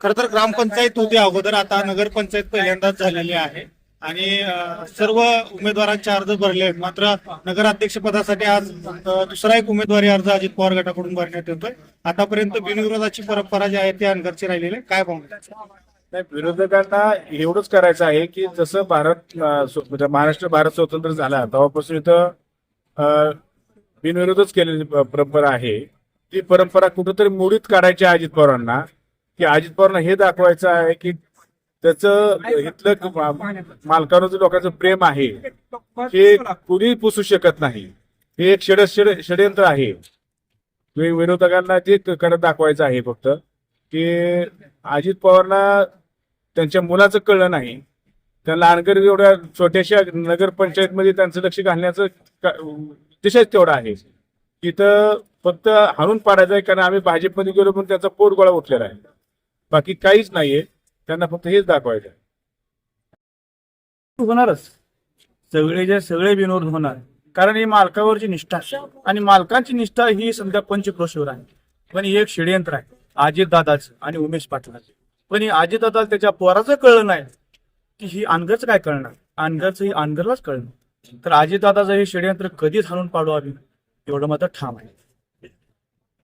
खर तर ग्रामपंचायत होती अगोदर आता नगरपंचायत पहिल्यांदाच झालेली आहे. आणि सर्व उमेदवारांचे अर्ज भरले आहेत. मात्र नगराध्यक्ष पदासाठी आज दुसरा एक उमेदवारी अर्ज अजित पवार गटाकडून भरण्यात येतोय. आतापर्यंत बिनविरोधाची परंपरा जी आहे ती अनगरची राहिलेली आहे. काय पाहू नाही विरोधकांना एवढंच करायचं आहे की जसं भारत म्हणजे महाराष्ट्र भारत स्वतंत्र झाला तेव्हापासून इथं बिनविरोधच केलेली परंपरा आहे. ती परंपरा कुठंतरी मोडीत काढायची अजित पवारांना. की अजित पवारांना हे दाखवायचं आहे की त्याचं इथलं मा- मालकांवरचं लोकांचं प्रेम आहे हे कुणी पुसू शकत नाही. हे एक षड षड- षडयंत्र आहे. विरोधकांना ते करत दाखवायचं आहे फक्त की अजित पवारला त्यांच्या मुलाचं कळलं नाही. त्यांना अनगर एवढ्या छोट्याशा नगरपंचायतमध्ये त्यांचं लक्ष घालण्याचं उद्देशच तेवढा आहे. तिथं फक्त हाणून पाडायचं आहे कारण आम्ही भाजपमध्ये गेलो पण त्यांचा पोट गोळा उठलेला आहे. बाकी काहीच नाहीये. त्यांना फक्त हेच दाखवायचं होणारच. सगळे जे सगळे विनोद होणार. कारण ही मालकावरची निष्ठा आणि मालकांची निष्ठा ही समजा पंचक्रोशीवर आहे. पण ही एक षडयंत्र आहे. अजित दादाचं आणि उमेश पाटलाचं. पण ही अजित दादा त्याच्या पोराचं कळलं नाही की ही अनगरच काय कळणार अनगरचं ही अनगरलाच कळणार. तर अजित दादाचं हे षडयंत्र कधीच हाणून पाडू आम्ही? एवढं मात्र ठाम आहे.